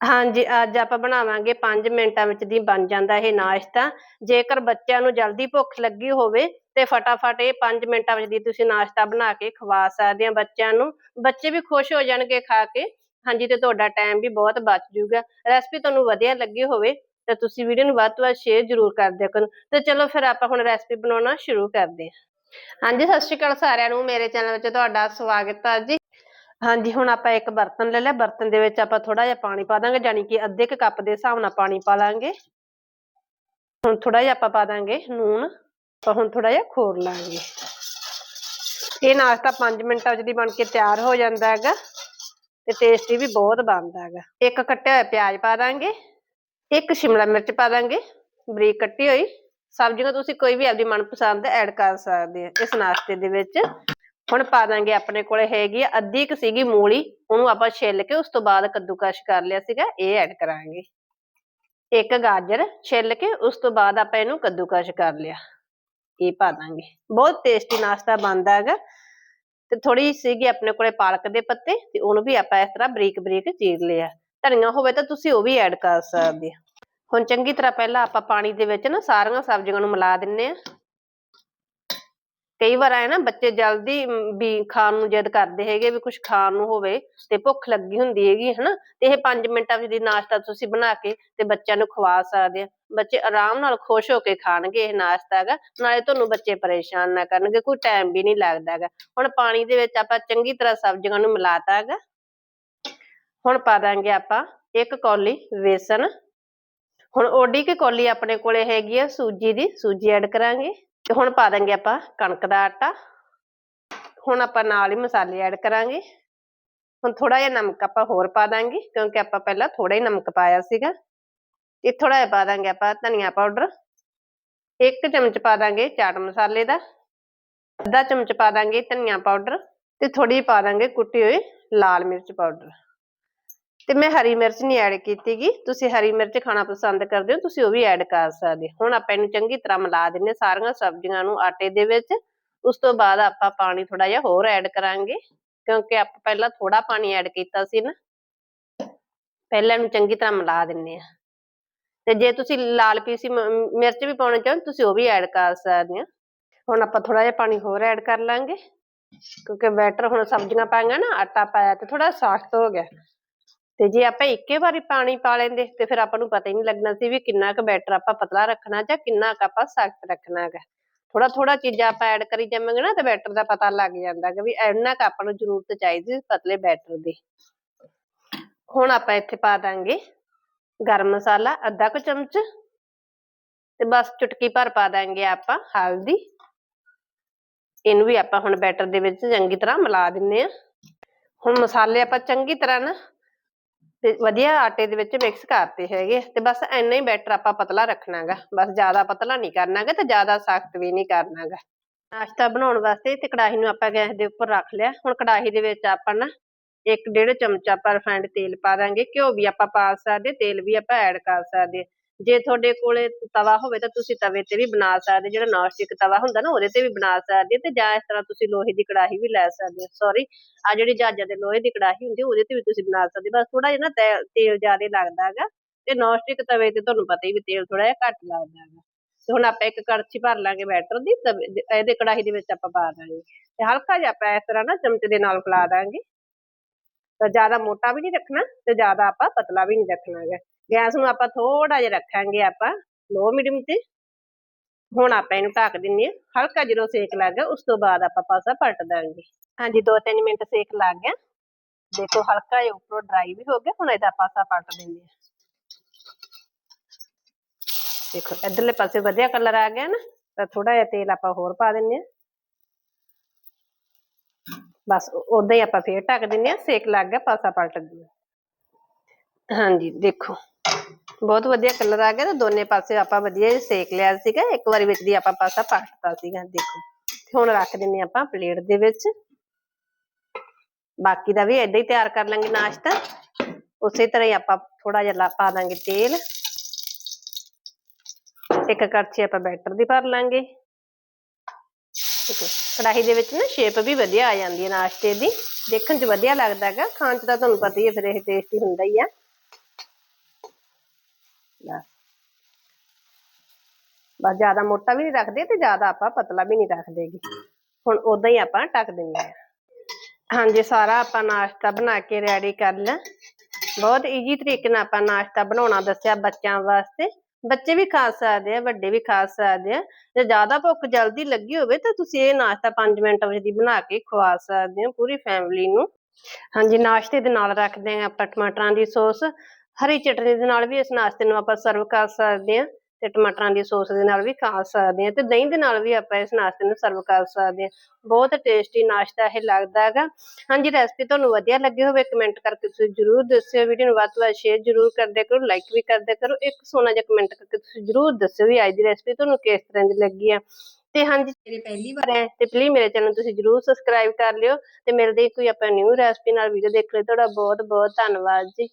ਹਾਂਜੀ, ਅੱਜ ਆਪਾਂ ਬਣਾਵਾਂਗੇ 5 ਮਿੰਟਾਂ ਵਿੱਚ ਦੀ ਬਣ ਜਾਂਦਾ ਇਹ ਨਾਸ਼ਤਾ ਜੇਕਰ ਬੱਚਿਆਂ ਨੂੰ ਜਲਦੀ ਭੁੱਖ ਲੱਗੀ ਹੋਵੇ ਤੇ ਫਟਾਫਟ ਇਹ 5 ਮਿੰਟਾਂ ਵਿੱਚ ਦੀ ਤੁਸੀਂ ਨਾਸ਼ਤਾ ਬਣਾ ਕੇ ਖਵਾ ਸਕਦੇ ਆ ਬੱਚਿਆਂ ਨੂੰ। ਬੱਚੇ ਵੀ ਖੁਸ਼ ਹੋ ਜਾਣਗੇ ਖਾ ਕੇ। ਹਾਂਜੀ, ਤੇ ਤੁਹਾਡਾ ਟਾਈਮ ਵੀ ਬਹੁਤ ਬਚ ਜੂਗਾ ਰੈਸਪੀ ਤੁਹਾਨੂੰ ਵਧੀਆ ਲੱਗੀ ਹੋਵੇ ਤਾਂ ਤੁਸੀਂ ਵੀਡੀਓ ਨੂੰ ਵੱਧ ਤੋਂ ਵੱਧ ਸ਼ੇਅਰ ਜ਼ਰੂਰ ਕਰ ਦਿਆ ਕਰੋ। ਤੇ ਚਲੋ ਫਿਰ ਆਪਾਂ ਹੁਣ ਰੈਸਪੀ ਬਣਾਉਣਾ ਸ਼ੁਰੂ ਕਰਦੇ ਹਾਂ ਹਾਂਜੀ, ਸਤਿ ਸ਼੍ਰੀ ਅਕਾਲ ਸਾਰਿਆਂ ਨੂੰ। ਮੇਰੇ ਚੈਨਲ ਵਿੱਚ ਤੁਹਾਡਾ ਸਵਾਗਤ ਹੈ ਜੀ। ਹਾਂਜੀ, ਹੁਣ ਆਪਾਂ ਇੱਕ ਬਰਤਨ ਲੈ ਲਿਆ। ਬਰਤਨ ਦੇ ਵਿੱਚ ਆਪਾਂ ਥੋੜਾ ਜਿਹਾ ਪਾਣੀ ਪਾ ਦਾਂਗੇ ਯਾਨੀ ਕਿ ਅੱਧੇ ਕੁ ਕੱਪ ਦੇ ਹਿਸਾਬ ਨਾਲ ਪਾਣੀ ਪਾ ਲਾਂਗੇ। ਹੁਣ ਥੋੜਾ ਜਿਹਾ ਆਪਾਂ ਪਾ ਦਾਂਗੇ ਨੂਨ ਤਾਂ ਹੁਣ ਥੋੜਾ ਜਿਹਾ ਖੋਰ ਲਾਂਗੇ। ਇਹ ਨਾਸ਼ਤਾ 5 ਮਿੰਟਾਂ ਵਿੱਚ ਦੀ ਬਣ ਕੇ ਤਿਆਰ ਹੋ ਜਾਂਦਾ ਹੈਗਾ ਤੇ ਟੇਸਟੀ ਵੀ ਬਹੁਤ ਬਣਦਾ ਹੈਗਾ। ਇੱਕ ਕੱਟਿਆ ਹੋਇਆ ਪਿਆਜ਼ ਪਾ ਦਾਂਗੇ, ਇੱਕ ਸ਼ਿਮਲਾ ਮਿਰਚ ਪਾ ਦਾਂਗੇ, ਬਰੀਕ ਕੱਟੀ ਹੋਈ। ਸਬਜ਼ੀਆਂ ਤੁਸੀਂ ਕੋਈ ਵੀ ਆਪਦੀ ਮਨਪਸੰਦ ਐਡ ਕਰ ਸਕਦੇ ਆ ਇਸ ਨਾਸ਼ਤੇ ਦੇ ਵਿੱਚ। ਹੁਣ ਪਾ ਦਾਂਗੇ ਆਪਣੇ ਕੋਲੇ ਹੈਗੀ ਆ, ਅੱਧੀ ਇੱਕ ਸੀਗੀ ਮੂਲੀ, ਉਹਨੂੰ ਆਪਾਂ ਛਿੱਲ ਕੇ ਉਸ ਤੋਂ ਬਾਅਦ ਕੱਦੂਕਸ਼ ਕਰ ਲਿਆ ਸੀਗਾ, ਇਹ ਐਡ ਕਰਾਂਗੇ। ਇੱਕ ਗਾਜਰ ਛਿੱਲ ਕੇ ਉਸ ਤੋਂ ਬਾਅਦ ਆਪਾਂ ਇਹਨੂੰ ਕੱਦੂਕਸ਼ ਕਰ ਲਿਆ, ਇਹ ਪਾ ਦਾਂਗੇ। ਬਹੁਤ ਟੇਸਟੀ ਨਾਸ਼ਤਾ ਬਣਦਾ ਹੈਗਾ, ਤੇ ਥੋੜੀ ਸੀਗੀ ਆਪਣੇ ਕੋਲੇ ਪਾਲਕ ਦੇ ਪੱਤੇ, ਤੇ ਉਹਨੂੰ ਵੀ ਆਪਾਂ ਇਸ ਤਰ੍ਹਾਂ ਬਰੀਕ ਬਰੀਕ ਚੀਰ ਲਿਆ। ਧਨੀਆ ਹੋਵੇ ਤਾਂ ਤੁਸੀਂ ਉਹ ਵੀ ਐਡ ਕਰ ਸਕਦੇ ਹੋ ਹੁਣ ਚੰਗੀ ਤਰ੍ਹਾਂ ਪਹਿਲਾਂ ਆਪਾਂ ਪਾਣੀ ਦੇ ਵਿੱਚ ਨਾ ਸਾਰੀਆਂ ਸਬਜ਼ੀਆਂ ਨੂੰ ਮਿਲਾ ਦਿੰਨੇ ਆ। ਕਈ ਵਾਰ ਆਏ ਨਾ ਬੱਚੇ ਜਲਦੀ ਮ, ਵੀ ਖਾਣ ਨੂੰ ਜਿੱਦ ਕਰਦੇ ਹੈਗੇ ਵੀ ਕੁਝ ਖਾਣ ਨੂੰ ਹੋਵੇ ਤੇ ਭੁੱਖ ਲੱਗੀ ਹੁੰਦੀ ਹੈਗੀ ਹਨਾ? ਤੇ ਇਹ 5 ਮਿੰਟਾਂ ਵਿੱਚ ਦੀ ਨਾਸ਼ਤਾ ਤੁਸੀਂ ਬਣਾ ਕੇ ਤੇ ਬੱਚਿਆਂ ਨੂੰ ਖਵਾ ਸਕਦੇ ਆ। ਬੱਚੇ ਆਰਾਮ ਨਾਲ ਖੁਸ਼ ਹੋ ਕੇ ਖਾਣਗੇ ਇਹ ਨਾਸ਼ਤਾ ਹੈਗਾ ਨਾਲੇ ਤੁਹਾਨੂੰ ਬੱਚੇ ਪਰੇਸ਼ਾਨ ਨਾ ਕਰਨਗੇ ਕੋਈ ਟਾਈਮ ਵੀ ਨਹੀਂ ਲੱਗਦਾ ਹੈਗਾ। ਹੁਣ ਪਾਣੀ ਦੇ ਵਿੱਚ ਆਪਾਂ ਚੰਗੀ ਤਰ੍ਹਾਂ ਸਬਜ਼ੀਆਂ ਨੂੰ ਮਿਲਾਤਾ ਹੈਗਾ। ਹੁਣ ਪਾ ਦਾਂਗੇ ਆਪਾਂ ਇੱਕ ਕੌਲੀ ਵੇਸਣ। ਹੁਣ ਓਡੀ ਕੇ ਕੌਲੀ ਆਪਣੇ ਕੋਲੇ ਹੈਗੀ ਆ ਸੂਜੀ ਦੀ ਸੂਜੀ ਐਡ ਕਰਾਂਗੇ। ਤੇ ਹੁਣ ਪਾ ਦਾਂਗੇ ਆਪਾਂ ਕਣਕ ਦਾ ਆਟਾ। ਹੁਣ ਆਪਾਂ ਨਾਲ ਹੀ ਮਸਾਲੇ ਐਡ ਕਰਾਂਗੇ। ਹੁਣ ਥੋੜਾ ਜਿਹਾ ਨਮਕ ਆਪਾਂ ਹੋਰ ਪਾ ਦਾਂਗੇ, ਕਿਉਂਕਿ ਆਪਾਂ ਪਹਿਲਾਂ ਥੋੜਾ ਹੀ ਨਮਕ ਪਾਇਆ ਸੀਗਾ। ਤੇ ਥੋੜਾ ਜਿਹਾ ਪਾ ਦਾਂਗੇ ਆਪਾਂ ਧਨੀਆ ਪਾਊਡਰ ਇੱਕ ਚਮਚ ਪਾ ਦਾਂਗੇ ਚਾਟ ਮਸਾਲੇ ਦਾ। ਅੱਧਾ ਚਮਚ ਪਾ ਦਾਂਗੇ ਧਨੀਆ ਪਾਊਡਰ ਤੇ ਥੋੜੀ ਪਾ ਦਾਂਗੇ ਕੁੱਟੀ ਹੋਈ ਲਾਲ ਮਿਰਚ ਪਾਊਡਰ ਤੇ ਮੈਂ ਹਰੀ ਮਿਰਚ ਨਹੀਂ ਐਡ ਕੀਤੀਗੀ। ਤੁਸੀਂ ਹਰੀ ਮਿਰਚ ਖਾਣਾ ਪਸੰਦ ਕਰਦੇ ਹੋ, ਤੁਸੀਂ ਉਹ ਵੀ ਐਡ ਕਰ ਸਕਦੇ ਹੋ। ਹੁਣ ਆਪਾਂ ਇਹਨੂੰ ਚੰਗੀ ਤਰ੍ਹਾਂ ਮਿਲਾ ਦਿੰਨੇ ਸਾਰੀਆਂ ਸਬਜ਼ੀਆਂ ਨੂੰ ਆਟੇ ਦੇ ਵਿੱਚ। ਉਸ ਤੋਂ ਬਾਅਦ ਆਪਾਂ ਪਾਣੀ ਥੋੜਾ ਜਿਹਾ ਹੋਰ ਐਡ ਕਰਾਂਗੇ, ਕਿਉਂਕਿ ਆਪਾਂ ਪਹਿਲਾਂ ਥੋੜਾ ਪਾਣੀ ਐਡ ਕੀਤਾ ਸੀ ਨਾ। ਪਹਿਲਾਂ ਇਹਨੂੰ ਚੰਗੀ ਤਰ੍ਹਾਂ ਮਿਲਾ ਦਿੰਨੇ ਆ ਤੇ ਜੇ ਤੁਸੀਂ ਲਾਲ ਪੀਸੀ ਮਿਰਚ ਵੀ ਪਾਉਣਾ ਚਾਹੋ ਤੁਸੀਂ ਉਹ ਵੀ ਐਡ ਕਰ ਸਕਦੇ ਹੋ। ਹੁਣ ਆਪਾਂ ਥੋੜਾ ਜਿਹਾ ਪਾਣੀ ਹੋਰ ਐਡ ਕਰ ਲਾਂਗੇ, ਕਿਉਂਕਿ ਬੈਟਰ ਹੁਣ ਸਬਜ਼ੀਆਂ ਪਾਈਆਂ ਨਾ, ਆਟਾ ਪਾਇਆ ਤੇ ਥੋੜਾ ਸਖਤ ਹੋ ਗਿਆ। ਤੇ ਜੇ ਆਪਾਂ ਇੱਕੇ ਵਾਰੀ ਪਾਣੀ ਪਾ ਲੈਂਦੇ, ਤੇ ਫਿਰ ਆਪਾਂ ਨੂੰ ਪਤਾ ਹੀ ਨਹੀਂ ਲੱਗਣਾ ਸੀ ਵੀ ਕਿੰਨਾ ਕੁ ਬੈਟਰ ਆਪਾਂ ਪਤਲਾ ਰੱਖਣਾ ਜਾਂ ਕਿੰਨਾ ਕੁ ਆਪਾਂ ਸਖਤ ਰੱਖਣਾ ਹੈਗਾ। ਥੋੜਾ ਥੋੜਾ ਚੀਜ਼ਾਂ ਆਪਾਂ ਐਡ ਕਰੀ ਜਾਵਾਂਗੇ ਨਾ, ਤੇ ਬੈਟਰ ਦਾ ਪਤਾ ਲੱਗ ਜਾਂਦਾ ਕਿ ਵੀ ਇੰਨਾ ਕੁ ਆਪਾਂ ਨੂੰ ਜ਼ਰੂਰਤ ਚਾਹੀਦੀ ਪਤਲੇ ਬੈਟਰ ਦੀ। ਹੁਣ ਆਪਾਂ ਇੱਥੇ ਪਾ ਦਾਂਗੇ ਗਰਮ ਮਸਾਲਾ, ਅੱਧਾ ਕੁ ਚਮਚ, ਤੇ ਬਸ ਚੁਟਕੀ ਭਰ ਪਾ ਦਾਂਗੇ ਆਪਾਂ ਹਲਦੀ। ਇਹਨੂੰ ਵੀ ਆਪਾਂ ਹੁਣ ਬੈਟਰ ਦੇ ਵਿੱਚ ਚੰਗੀ ਤਰ੍ਹਾਂ ਮਿਲਾ ਦਿੰਨੇ ਆ। ਹੁਣ ਮਸਾਲੇ ਆਪਾਂ ਚੰਗੀ ਤਰ੍ਹਾਂ ਨਾ ਤੇ ਵਧੀਆ ਆਟੇ ਦੇ ਵਿੱਚ ਮਿਕਸ ਕਰਤੇ ਹੈਗੇ ਤੇ ਬਸ ਇੰਨਾ ਹੀ ਬੈਟਰ ਆਪਾਂ ਪਤਲਾ ਰੱਖਣਾਗਾ। ਬਸ ਜ਼ਿਆਦਾ ਪਤਲਾ ਨਹੀਂ ਕਰਨਾਗਾ ਤੇ ਜ਼ਿਆਦਾ ਸਖਤ ਵੀ ਨਹੀਂ ਕਰਨਾਗਾ। ਨਾਸ਼ਤਾ ਬਣਾਉਣ ਵਾਸਤੇ ਤੇ ਕੜਾਹੀ ਨੂੰ ਆਪਾਂ ਗੈਸ ਦੇ ਉੱਪਰ ਰੱਖ ਲਿਆ। ਹੁਣ ਕੜਾਹੀ ਦੇ ਵਿੱਚ ਆਪਾਂ ਨਾ ਇੱਕ ਡੇਢ ਚਮਚਾ ਆਪਾਂ ਰਿਫਾਈਂਡ ਤੇਲ ਪਾ ਦਾਂਗੇ। ਘਿਓ ਵੀ ਆਪਾਂ ਪਾ ਸਕਦੇ, ਤੇਲ ਵੀ ਆਪਾਂ ਐਡ ਕਰ ਸਕਦੇ। ਜੇ ਤੁਹਾਡੇ ਕੋਲੇ ਤਵਾ ਹੋਵੇ ਤਾਂ ਤੁਸੀਂ ਤਵੇ ਤੇ ਵੀ ਬਣਾ ਸਕਦੇ ਜਿਹੜਾ ਨੌਨਸਟਿਕ ਤਵਾ ਹੁੰਦਾ ਨਾ, ਉਹਦੇ ਤੇ ਵੀ ਬਣਾ ਸਕਦੇ ਤੇ ਜਾਂ ਇਸ ਤਰ੍ਹਾਂ ਤੁਸੀਂ ਲੋਹੇ ਦੀ ਕੜਾਹੀ ਵੀ ਲੈ ਸਕਦੇ ਹੋ। ਸੌਰੀ ਆ ਜਿਹੜੀ ਜਹਾਜ਼ਾਂ ਦੇ ਲੋਹੇ ਦੀ ਕੜਾਹੀ ਹੁੰਦੀ, ਉਹਦੇ ਤੇ ਵੀ ਤੁਸੀਂ ਬਣਾ ਸਕਦੇ ਬਸ ਥੋੜਾ ਜਿਹਾ ਨਾ ਤੇਲ ਜ਼ਿਆਦਾ ਲੱਗਦਾ ਹੈਗਾ ਤੇ ਨੌਨਸਟਿਕ ਤਵੇ ਤੇ ਤੁਹਾਨੂੰ ਪਤਾ ਹੀ ਵੀ ਤੇਲ ਥੋੜਾ ਜਿਹਾ ਘੱਟ ਲੱਗਦਾ ਹੈਗਾ। ਤੇ ਹੁਣ ਆਪਾਂ ਇੱਕ ਕੜਛੀ ਭਰ ਲਾਂਗੇ ਬੈਟਰ ਦੀ ਇਹਦੇ ਕੜਾਹੀ ਦੇ ਵਿੱਚ ਆਪਾਂ ਪਾ ਦਾਂਗੇ। ਤੇ ਹਲਕਾ ਜਿਹਾ ਆਪਾਂ ਇਸ ਤਰ੍ਹਾਂ ਨਾ ਚਮਚੇ ਦੇ ਨਾਲ ਫੈਲਾ ਦਾਂਗੇ। ਤਾਂ ਜ਼ਿਆਦਾ ਮੋਟਾ ਵੀ ਨਹੀਂ ਰੱਖਣਾ ਤੇ ਜ਼ਿਆਦਾ ਆਪਾਂ ਪਤਲਾ ਵੀ ਨਹੀਂ ਰੱਖਣਾ ਹੈਗਾ ਗੈਸ ਨੂੰ ਆਪਾਂ ਥੋੜਾ ਜਿਹਾ ਰੱਖਾਂਗੇ ਆਪਾਂ ਲੋ ਮੀਡੀਅਮ ਤੇ ਹੁਣ ਆਪਾਂ ਇਹਨੂੰ ਢੱਕ ਦਿੰਨੇ ਆ। ਹਲਕਾ ਜਦੋਂ ਸੇਕ ਲੱਗ ਗਿਆ, ਉਸ ਤੋਂ ਬਾਅਦ ਆਪਾਂ ਪਾਸਾ ਪਲਟ ਦਾਂਗੇ। ਹਾਂਜੀ 2-3 ਮਿੰਟ ਸੇਕ ਲੱਗ ਗਿਆ। ਦੇਖੋ ਹਲਕਾ ਜਿਹਾ ਉੱਪਰੋਂ ਡਰਾਈ ਵੀ ਹੋ ਗਿਆ, ਹੁਣ ਇਹਦਾ ਪਾਸਾ ਪਲਟ ਦਿੰਦੇ ਆ। ਦੇਖੋ, ਇਧਰਲੇ ਪਾਸੇ ਵਧੀਆ ਕਲਰ ਆ ਗਿਆ ਨਾ, ਤਾਂ ਥੋੜਾ ਜਿਹਾ ਤੇਲ ਆਪਾਂ ਹੋਰ ਪਾ ਦਿੰਨੇ ਆ। ਬਸ ਉਦਾਂ ਹੀ ਆਪਾਂ ਫੇਰ ਢੱਕ ਦਿੰਨੇ ਆ ਸੇਕ ਲੱਗ ਗਿਆ, ਪਾਸਾ ਪਲਟ ਗਿਆ। ਹਾਂਜੀ, ਦੇਖੋ। ਬਹੁਤ ਵਧੀਆ ਕਲਰ ਆ ਗਿਆ ਤੇ ਦੋਨੇ ਪਾਸੇ ਆਪਾਂ ਵਧੀਆ ਜਿਹਾ ਸੇਕ ਲਿਆ ਸੀਗਾ। ਇੱਕ ਵਾਰੀ ਵਿੱਚ ਦੀ ਆਪਾਂ ਪਾਸਾ ਪਲਟਤਾ ਸੀਗਾ, ਦੇਖੋ। ਤੇ ਹੁਣ ਰੱਖ ਦਿੰਨੇ ਆਪਾਂ ਪਲੇਟ ਦੇ ਵਿੱਚ। ਬਾਕੀ ਦਾ ਵੀ ਏਦਾਂ ਹੀ ਤਿਆਰ ਕਰ ਲਾਂਗੇ ਨਾਸ਼ਤਾ। ਉਸੇ ਤਰ੍ਹਾਂ ਹੀ ਆਪਾਂ ਥੋੜਾ ਜਿਹਾ ਪਾ ਦਾਂਗੇ ਤੇਲ। ਇੱਕ ਕੜਛੀ ਆਪਾਂ ਬੈਟਰ ਦੀ ਭਰ ਲਾਂਗੇ। ਠੀਕ ਕੜਾਹੀ ਦੇ ਵਿੱਚ ਨਾ ਸ਼ੇਪ ਵੀ ਵਧੀਆ ਆ ਜਾਂਦੀ ਹੈ ਨਾਸ਼ਤੇ ਦੀ। ਦੇਖਣ 'ਚ ਵਧੀਆ ਲੱਗਦਾ ਹੈਗਾ। ਖਾਣ 'ਚ ਤਾਂ ਤੁਹਾਨੂੰ ਪਤਾ ਹੀ ਹੈ, ਫਿਰ ਇਹ ਟੇਸਟੀ ਹੁੰਦਾ ਹੀ ਆ। ਬਸ। ਬਸ ਜ਼ਿਆਦਾ ਮੋਟਾ ਵੀ ਨਹੀਂ ਰੱਖਦੇ ਤੇ ਜ਼ਿਆਦਾ ਆਪਾਂ ਪਤਲਾ ਵੀ ਨਹੀਂ ਰੱਖਦੇਗੇ ਹੁਣ ਉਦਾਂ ਹੀ ਆਪਾਂ ਟੱਕ ਦਿੰਦੇ ਆ ਹਾਂਜੀ, ਸਾਰਾ ਆਪਾਂ ਨਾਸ਼ਤਾ ਬਣਾ ਕੇ ਰੈਡੀ ਕਰ ਲਿਆ। ਬਹੁਤ ਈਜ਼ੀ ਤਰੀਕੇ ਨਾਲ ਆਪਾਂ ਨਾਸ਼ਤਾ ਬਣਾਉਣਾ ਦੱਸਿਆ ਬੱਚਿਆਂ ਵਾਸਤੇ। ਬੱਚੇ ਵੀ ਖਾ ਸਕਦੇ ਆ, ਵੱਡੇ ਵੀ ਖਾ ਸਕਦੇ ਆ, ਜੇ ਜ਼ਿਆਦਾ ਭੁੱਖ ਜਲਦੀ ਲੱਗੀ ਹੋਵੇ ਤਾਂ ਤੁਸੀਂ ਇਹ ਨਾਸ਼ਤਾ 5 ਮਿੰਟ ਵਿੱਚ ਦੀ ਬਣਾ ਕੇ ਖਵਾ ਸਕਦੇ ਹੋ ਪੂਰੀ ਫੈਮਿਲੀ ਨੂੰ। ਹਾਂਜੀ, ਨਾਸ਼ਤੇ ਦੇ ਨਾਲ ਰੱਖਦੇ ਆ ਆਪਾਂ ਟਮਾਟਰਾਂ ਦੀ ਸੌਸ, ਹਰੀ ਚਟਨੀ ਦੇ ਨਾਲ ਵੀ ਇਸ ਨਾਸ਼ਤੇ ਨੂੰ ਆਪਾਂ ਸਰਵ ਕਰ ਸਕਦੇ ਆ। ਤੇ ਟਮਾਟਰਾਂ ਦੀ ਸੌਸ ਦੇ ਨਾਲ ਵੀ ਖਾ ਸਕਦੇ ਆ ਤੇ ਦਹੀਂ ਦੇ ਨਾਲ ਵੀ ਆਪਾਂ ਇਸ ਨਾਸ਼ਤੇ ਨੂੰ ਸਰਵ ਕਰ ਸਕਦੇ ਆ ਬਹੁਤ ਟੇਸਟੀ ਨਾਸ਼ਤਾ ਇਹ ਲੱਗਦਾ ਹੈਗਾ। ਹਾਂਜੀ ਰੈਸਪੀ ਤੁਹਾਨੂੰ ਵਧੀਆ ਲੱਗੀ ਹੋਵੇ ਕਮੈਂਟ ਕਰਕੇ ਤੁਸੀਂ ਜਰੂਰ ਦੱਸਿਓ। ਵੀਡੀਓ ਨੂੰ ਵੱਧ ਤੋਂ ਵੱਧ ਸ਼ੇਅਰ ਜਰੂਰ ਕਰਦੇ ਕਰੋ ਲਾਈਕ ਵੀ ਕਰਦੇ ਕਰੋ। ਇੱਕ ਸੋਨਾ ਜਿਹਾ ਕਮੈਂਟ ਕਰਕੇ ਤੁਸੀਂ ਜਰੂਰ ਦੱਸਿਓ ਵੀ ਅੱਜ ਦੀ ਰੈਸਪੀ ਤੁਹਾਨੂੰ ਕਿਸ ਤਰ੍ਹਾਂ ਦੀ ਲੱਗੀ ਆ। ਤੇ ਹਾਂਜੀ, ਮੇਰੇ ਪਹਿਲੀ ਵਾਰ ਹੈ ਤੇ ਪਲੀਜ਼ ਮੇਰੇ ਚੈਨਲ ਤੁਸੀਂ ਜਰੂਰ ਸਬਸਕ੍ਰਾਈਬ ਕਰ ਲਿਓ ਤੇ ਮਿਲਦੇ ਹਾਂ ਕੋਈ ਆਪਾਂ ਨਿਊ ਰੈਸਪੀ ਨਾਲ ਵੀਡੀਓ ਦੇਖ ਲਈ। ਤੁਹਾਡਾ ਬਹੁਤ ਬਹੁਤ ਧੰਨਵਾਦ ਜੀ।